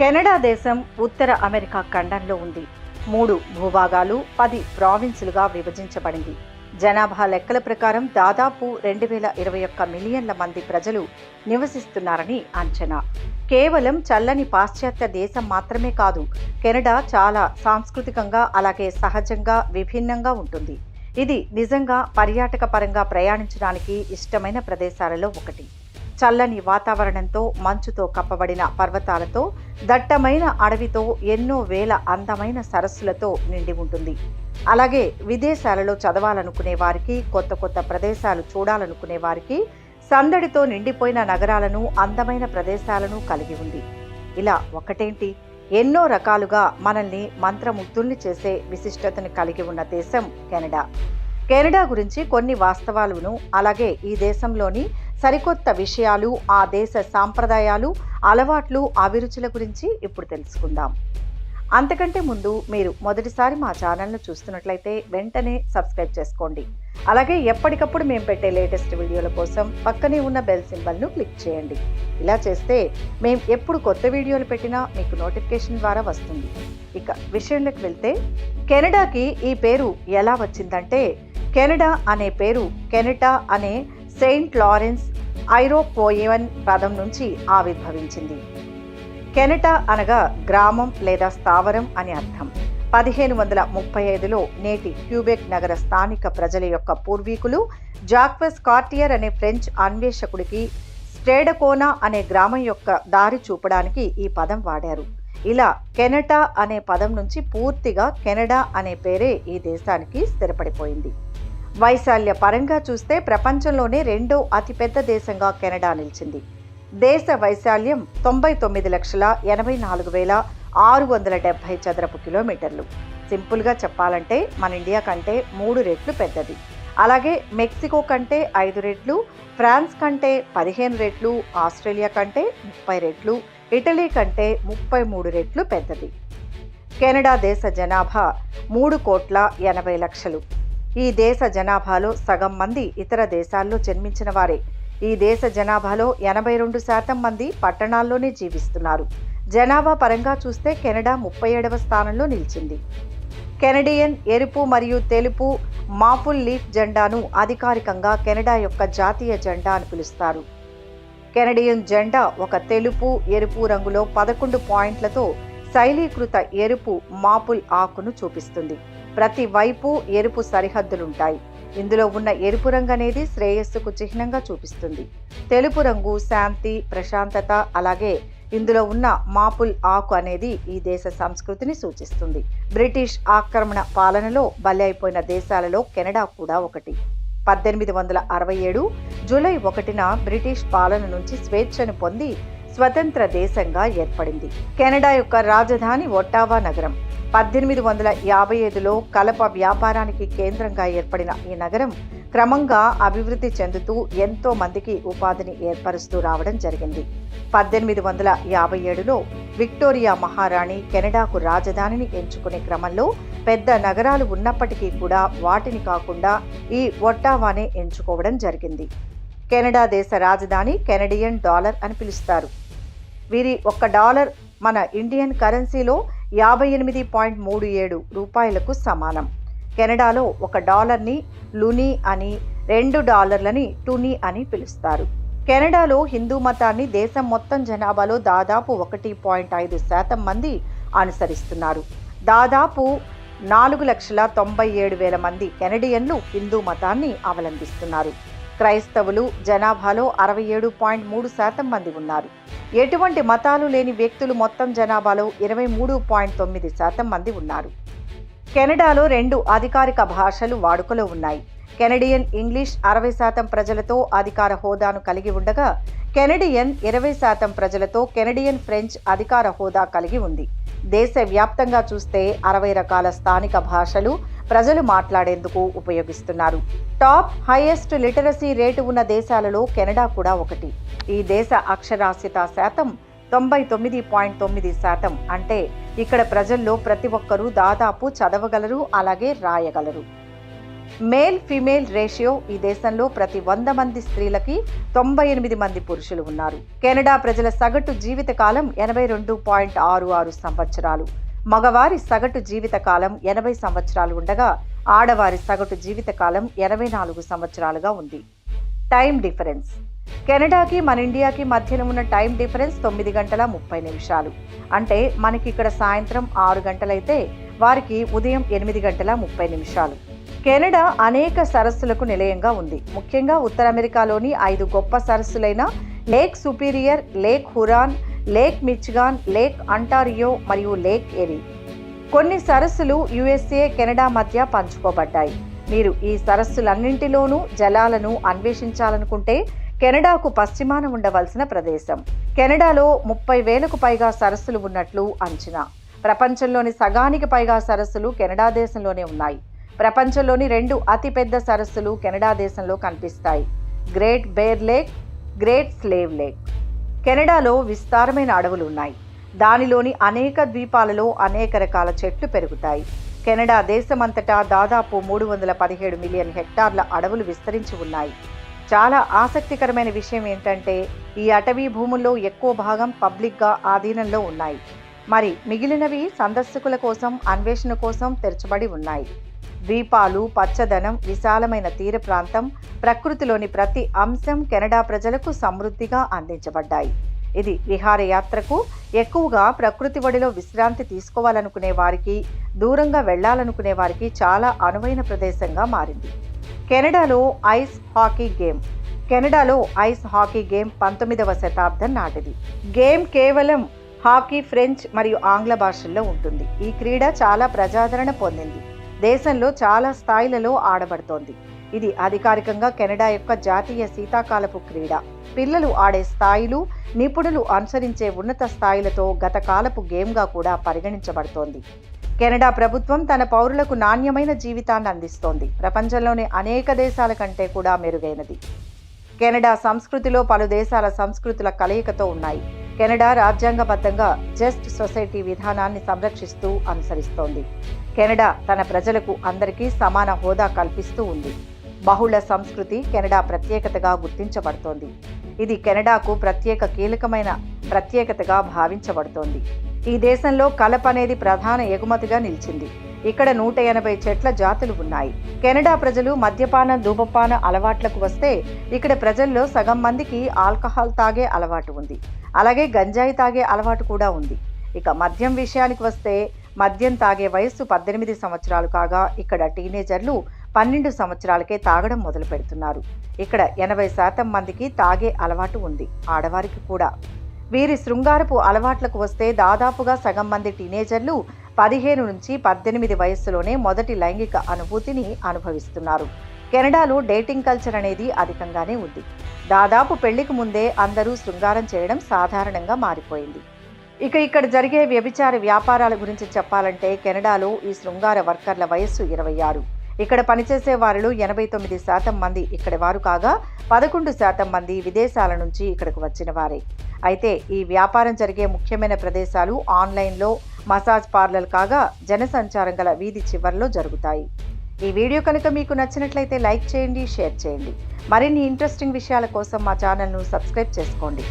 Canada దేశం ఉత్తర America ఖండంలో ఉంది. మూడు భూభాగాలు పది ప్రావిన్సులుగా విభజించబడింది. జనాభా లెక్కల ప్రకారం దాదాపు రెండు వేల ఇరవై ఒక్క మిలియన్ల మంది ప్రజలు నివసిస్తున్నారని అంచనా. కేవలం చల్లని పాశ్చాత్య దేశం మాత్రమే కాదు కెనడా చాలా సాంస్కృతికంగా అలాగే సహజంగా విభిన్నంగా ఉంటుంది. ఇది నిజంగా పర్యాటక పరంగా ప్రయాణించడానికి ఇష్టమైన ప్రదేశాలలో ఒకటి. చల్లని వాతావరణంతో మంచుతో కప్పబడిన పర్వతాలతో దట్టమైన అడవితో ఎన్నో వేల అందమైన సరస్సులతో నిండి ఉంటుంది. అలాగే విదేశాలలో చదవాలనుకునే వారికి కొత్త కొత్త ప్రదేశాలు చూడాలనుకునే వారికి సందడితో నిండిపోయిన నగరాలను అందమైన ప్రదేశాలను కలిగి ఉంది. ఇలా ఒకటేంటి? ఎన్నో రకాలుగా మనల్ని మంత్రముగ్ధుల్ని చేసే విశిష్టతను కలిగి ఉన్న దేశం కెనడా. కెనడా గురించి కొన్ని వాస్తవాలను అలాగే ఈ దేశంలోని సరికొత్త విషయాలు ఆ దేశ సాంప్రదాయాలు అలవాట్లు అభిరుచుల గురించి ఇప్పుడు తెలుసుకుందాం. అంతకంటే ముందు మీరు మొదటిసారి మా ఛానల్ను చూస్తున్నట్లయితే వెంటనే సబ్స్క్రైబ్ చేసుకోండి. అలాగే ఎప్పటికప్పుడు మేము పెట్టే లేటెస్ట్ వీడియోల కోసం పక్కనే ఉన్న బెల్ సింబల్ను క్లిక్ చేయండి. ఇలా చేస్తే మేము ఎప్పుడు కొత్త వీడియోలు పెట్టినా మీకు నోటిఫికేషన్ ద్వారా వస్తుంది. ఇక విషయంలోకి వెళ్తే కెనడాకి ఈ పేరు ఎలా వచ్చిందంటే కెనడా అనే పేరు కెనటా అనే సెయింట్ లారెన్స్ ఐరోపోయన్ పదం నుంచి ఆవిర్భవించింది. కెనటా అనగా గ్రామం లేదా స్థావరం అని అర్థం. పదిహేను వందల ముప్పై ఐదులో నేటి క్యూబెక్ నగర స్థానిక ప్రజల యొక్క పూర్వీకులు జాక్వెస్ కార్టియర్ అనే ఫ్రెంచ్ అన్వేషకుడికి స్ట్రేడకోనా అనే గ్రామం యొక్క దారి చూపడానికి ఈ పదం వాడారు. ఇలా కెనటా అనే పదం నుంచి పూర్తిగా కెనడా అనే పేరే ఈ దేశానికి స్థిరపడిపోయింది. వైశాల్య పరంగా చూస్తే ప్రపంచంలోనే రెండో అతిపెద్ద దేశంగా కెనడా నిలిచింది. దేశ వైశాల్యం తొంభై తొమ్మిది లక్షల ఎనభై నాలుగు వేల ఆరు వందల డెబ్భై చదరపు కిలోమీటర్లు. సింపుల్గా చెప్పాలంటే మన ఇండియా కంటే మూడు రెట్లు పెద్దది. అలాగే మెక్సికో కంటే ఐదు రెట్లు ఫ్రాన్స్ కంటే పదిహేను రెట్లు ఆస్ట్రేలియా కంటే ముప్పై రెట్లు ఇటలీ కంటే ముప్పై మూడు రెట్లు పెద్దది. కెనడా దేశ జనాభా మూడు కోట్ల ఎనభై లక్షలు. ఈ దేశ జనాభాలో సగం మంది ఇతర దేశాల్లో జన్మించిన వారే. ఈ దేశ జనాభాలో ఎనభై రెండు శాతం మంది పట్టణాల్లోనే జీవిస్తున్నారు. జనాభా పరంగా చూస్తే కెనడా ముప్పై ఏడవ స్థానంలో నిలిచింది. కెనడియన్ ఎరుపు మరియు తెలుపు మాపుల్ లీఫ్ జెండాను అధికారికంగా కెనడా యొక్క జాతీయ జెండా అని పిలుస్తారు. కెనడియన్ జెండా ఒక తెలుపు ఎరుపు రంగులో పదకొండు పాయింట్లతో శైలీకృత ఎరుపు మాపుల్ ఆకును చూపిస్తుంది. ప్రతి వైపు ఎరుపు సరిహద్దులుంటాయి. ఇందులో ఉన్న ఎరుపు రంగు అనేది శ్రేయస్సుకు చిహ్నంగా చూపిస్తుంది. తెలుపు రంగు శాంతి ప్రశాంతత అలాగే ఇందులో ఉన్న మాపుల్ ఆకు అనేది ఈ దేశ సంస్కృతిని సూచిస్తుంది. బ్రిటిష్ ఆక్రమణ పాలనలో బలి అయిపోయిన దేశాలలో కెనడా కూడా ఒకటి. పద్దెనిమిది వందల అరవై ఏడు జూలై ఒకటిన బ్రిటిష్ పాలన నుంచి స్వేచ్ఛను పొంది స్వతంత్ర దేశంగా ఏర్పడింది. కెనడా యొక్క రాజధాని ఒట్టావా నగరం. పద్దెనిమిది వందల యాభై ఐదులో కలప వ్యాపారానికి కేంద్రంగా ఏర్పడిన ఈ నగరం క్రమంగా అభివృద్ధి చెందుతూ ఎంతో మందికి ఉపాధిని ఏర్పరుస్తూ రావడం జరిగింది. పద్దెనిమిది వందల యాభై ఏడులో విక్టోరియా మహారాణి కెనడాకు రాజధానిని ఎంచుకునే క్రమంలో పెద్ద నగరాలు ఉన్నప్పటికీ కూడా వాటిని కాకుండా ఈ ఒట్టావానే ఎంచుకోవడం జరిగింది. కెనడా దేశ రాజధాని కెనడియన్ డాలర్ అని పిలుస్తారు. వీరి ఒక్క డాలర్ మన ఇండియన్ కరెన్సీలో యాభై ఎనిమిది పాయింట్ మూడు ఏడు రూపాయలకు సమానం. కెనడాలో ఒక డాలర్ని లుని అని రెండు డాలర్లని టుని అని పిలుస్తారు. కెనడాలో హిందూ మతాన్ని దేశం మొత్తం జనాభాలో దాదాపు ఒకటి పాయింట్ ఐదు శాతం మంది అనుసరిస్తున్నారు. దాదాపు నాలుగు లక్షల తొంభై ఏడు వేల మంది కెనడియన్లు హిందూ మతాన్ని అవలంబిస్తున్నారు. క్రైస్తవులు జనాభాలో అరవై ఏడు పాయింట్ మూడు శాతం మంది ఉన్నారు. ఎటువంటి మతాలు లేని వ్యక్తులు మొత్తం జనాభాలో ఇరవై మూడు పాయింట్ తొమ్మిది శాతం మంది ఉన్నారు. కెనడాలో రెండు అధికారిక భాషలు వాడుకలో ఉన్నాయి. కెనడియన్ ఇంగ్లీష్ అరవై శాతం ప్రజలతో అధికార హోదాను కలిగి ఉండగా కెనడియన్ ఇరవై శాతం ప్రజలతో కెనడియన్ ఫ్రెంచ్ అధికార హోదా కలిగి ఉంది. దేశవ్యాప్తంగా చూస్తే అరవై రకాల స్థానిక భాషలు ప్రజలు మాట్లాడేందుకు ఉపయోగిస్తున్నారు. టాప్ హైయెస్ట్ లిటరసీ రేటు ఉన్న దేశాలలో కెనడా కూడా ఒకటి. ఈ దేశ అక్షరాస్యత శాతం తొంభై తొమ్మిది పాయింట్ తొమ్మిది శాతం అంటే ఇక్కడ ప్రజల్లో ప్రతి ఒక్కరూ దాదాపు చదవగలరు అలాగే రాయగలరు. మేల్ ఫీమేల్ రేషియో ఈ దేశంలో ప్రతి వంద మంది స్త్రీలకి తొంభై ఎనిమిది మంది పురుషులు ఉన్నారు. కెనడా ప్రజల సగటు జీవిత కాలం ఎనభై రెండు పాయింట్ ఆరు ఆరు సంవత్సరాలు. మగవారి సగటు జీవిత కాలం ఎనభై సంవత్సరాలు ఉండగా ఆడవారి సగటు జీవిత కాలం ఎనభై నాలుగు సంవత్సరాలుగా ఉంది. Time difference. కెనడాకి మన ఇండియాకి మధ్యన ఉన్న టైం డిఫరెన్స్ తొమ్మిది గంటల ముప్పై నిమిషాలు. అంటే మనకి ఇక్కడ సాయంత్రం ఆరు గంటలైతే వారికి ఉదయం ఎనిమిది గంటల ముప్పై నిమిషాలు. కెనడా అనేక సరస్సులకు నిలయంగా ఉంది. ముఖ్యంగా ఉత్తర అమెరికాలోని ఐదు గొప్ప సరస్సులైన lake Superior lake Huron lake Michigan lake Ontario మరియు లేక్ ఎరి. కొన్ని సరస్సులు యుఎస్ఏ కెనడా మధ్య పంచుకోబడ్డాయి. మీరు ఈ సరస్సులన్నింటిలోనూ జలాలను అన్వేషించాలనుకుంటే కెనడాకు పశ్చిమాన ఉండవలసిన ప్రదేశం. కెనడాలో ముప్పై వేలకు పైగా సరస్సులు ఉన్నట్లు అంచనా. ప్రపంచంలోని సగానికి పైగా సరస్సులు కెనడా దేశంలోనే ఉన్నాయి. ప్రపంచంలోని రెండు అతిపెద్ద సరస్సులు కెనడా దేశంలో కనిపిస్తాయి. Great Bear Lake Great Slave Lake. కెనడాలో విస్తారమైన అడవులు ఉన్నాయి. దానిలోని అనేక ద్వీపాలలో అనేక రకాల చెట్లు పెరుగుతాయి. కెనడా దేశమంతటా దాదాపు మూడు వందల పదిహేడు మిలియన్ హెక్టార్ల అడవులు విస్తరించి ఉన్నాయి. చాలా ఆసక్తికరమైన విషయం ఏంటంటే ఈ అటవీ భూముల్లో ఎక్కువ భాగం పబ్లిక్గా ఆధీనంలో ఉన్నాయి. మరి మిగిలినవి సందర్శకుల కోసం అన్వేషణ కోసం తెరచబడి ఉన్నాయి. ద్వీపాలు పచ్చదనం విశాలమైన తీర ప్రాంతం ప్రకృతిలోని ప్రతి అంశం కెనడా ప్రజలకు సమృద్ధిగా అందించబడ్డాయి. ఇది విహారయాత్రకు ఎక్కువగా ప్రకృతి ఒడిలో విశ్రాంతి తీసుకోవాలనుకునే వారికి దూరంగా వెళ్ళాలనుకునే వారికి చాలా అనువైన ప్రదేశంగా మారింది. కెనడాలో ఐస్ హాకీ గేమ్. కెనడాలో ఐస్ హాకీ గేమ్ పంతొమ్మిదవ శతాబ్దం నాటిది. గేమ్ కేవలం హాకీ ఫ్రెంచ్ మరియు ఆంగ్ల భాషల్లో ఉంటుంది. ఈ క్రీడ చాలా ప్రజాదరణ పొందింది. దేశంలో చాలా స్థాయిలలో ఆడబడుతోంది. ఇది అధికారికంగా కెనడా యొక్క జాతీయ శీతాకాలపు క్రీడ. పిల్లలు ఆడే స్థాయిలు నిపుణులు అనుసరించే ఉన్నత స్థాయిలతో గత కాలపు గేమ్గా కూడా పరిగణించబడుతోంది. కెనడా ప్రభుత్వం తన పౌరులకు నాణ్యమైన జీవితాన్ని అందిస్తోంది. ప్రపంచంలోని అనేక దేశాల కంటే కూడా మెరుగైనది. కెనడా సంస్కృతిలో పలు దేశాల సంస్కృతుల కలయికతో ఉన్నాయి. కెనడా రాజ్యాంగబద్ధంగా జస్ట్ సొసైటీ విధానాన్ని సంరక్షిస్తూ అనుసరిస్తోంది. కెనడా తన ప్రజలకు అందరికీ సమాన హోదా కల్పిస్తూ ఉంది. బహుళ సంస్కృతి కెనడా ప్రత్యేకతగా గుర్తించబడుతోంది. ఇది కెనడాకు ప్రత్యేక కీలకమైన ప్రత్యేకతగా భావించబడుతోంది. ఈ దేశంలో కలప అనేది ప్రధాన ఎగుమతిగా నిలిచింది. ఇక్కడ నూట ఎనభై చెట్ల జాతులు ఉన్నాయి. కెనడా ప్రజలు మద్యపాన ధూమపాన అలవాట్లకు వస్తే ఇక్కడ ప్రజల్లో సగం మందికి ఆల్కహాల్ తాగే అలవాటు ఉంది. అలాగే గంజాయి తాగే అలవాటు కూడా ఉంది. ఇక మద్యం విషయానికి వస్తే మద్యం తాగే వయస్సు పద్దెనిమిది సంవత్సరాలు కాగా ఇక్కడ టీనేజర్లు పన్నెండు సంవత్సరాలకే తాగడం మొదలు పెడుతున్నారు. ఇక్కడ ఎనభై శాతం మందికి తాగే అలవాటు ఉంది ఆడవారికి కూడా. వీరి శృంగారపు అలవాట్లకు వస్తే దాదాపుగా సగం మంది టీనేజర్లు పదిహేను నుంచి పద్దెనిమిది వయస్సులోనే మొదటి లైంగిక అనుభూతిని అనుభవిస్తున్నారు. కెనడాలో డేటింగ్ కల్చర్ అనేది అధికంగానే ఉంది. దాదాపు పెళ్ళికి ముందే అందరూ శృంగారం చేయడం సాధారణంగా మారిపోయింది. ఇక ఇక్కడ జరిగే వ్యభిచార వ్యాపారాల గురించి చెప్పాలంటే కెనడాలో ఈ శృంగార వర్కర్ల వయస్సు ఇరవై ఆరు. ఇక్కడ పనిచేసే వారిలో ఎనభై తొమ్మిది శాతం మంది ఇక్కడి వారు కాగా పదకొండు శాతం మంది విదేశాల నుంచి ఇక్కడకు వచ్చిన వారే. అయితే ఈ వ్యాపారం జరిగే ముఖ్యమైన ప్రదేశాలు ఆన్లైన్లో మసాజ్ పార్లర్ కాగా జనసంచారం గల వీధి చివరిలో జరుగుతాయి. ఈ వీడియో కనుక మీకు నచ్చినట్లయితే లైక్ చేయండి షేర్ చేయండి. మరిన్ని ఇంట్రెస్టింగ్ విషయాల కోసం మా ఛానల్ను సబ్స్క్రైబ్ చేసుకోండి.